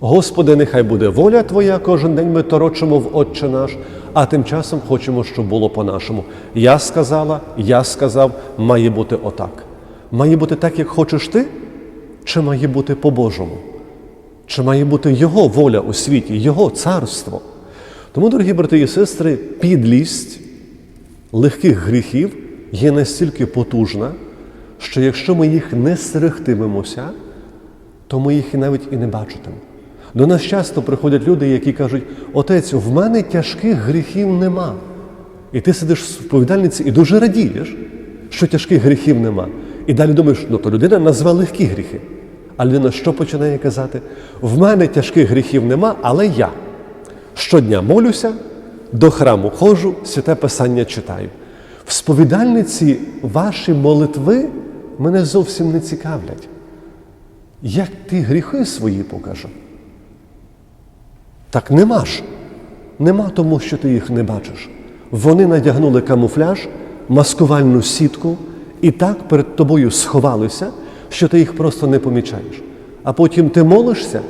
Господи, нехай буде воля Твоя, кожен день ми торочимо в Отче наш, а тим часом хочемо, щоб було по-нашому. Я сказала, я сказав, має бути отак. Має бути так, як хочеш ти, чи має бути по-божому? Чи має бути Його воля у світі, Його царство? Тому, дорогі брати і сестри, підлість легких гріхів є настільки потужна, що якщо ми їх не стерегтимемося, то ми їх і навіть і не бачитимемо. До нас часто приходять люди, які кажуть: Отець, в мене тяжких гріхів нема. І ти сидиш в сповідальниці і дуже радієш, що тяжких гріхів нема. І далі думаєш, ну то людина назве легкі гріхи. А людина що починає казати? В мене тяжких гріхів нема, але я щодня молюся, до храму ходжу, святе писання читаю. В сповідальниці ваші молитви мене зовсім не цікавлять. Як ти гріхи свої покажи? Так нема ж. Нема тому, що ти їх не бачиш. Вони надягнули камуфляж, маскувальну сітку і так перед тобою сховалися, що ти їх просто не помічаєш. А потім ти молишся,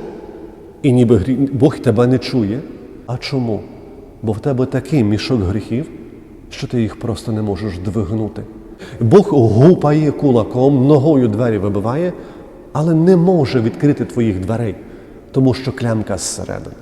і ніби Бог тебе не чує. А чому? Бо в тебе такий мішок гріхів, що ти їх просто не можеш двигнути. Бог гупає кулаком, ногою двері вибиває, але не може відкрити твоїх дверей, тому що клямка зсередини.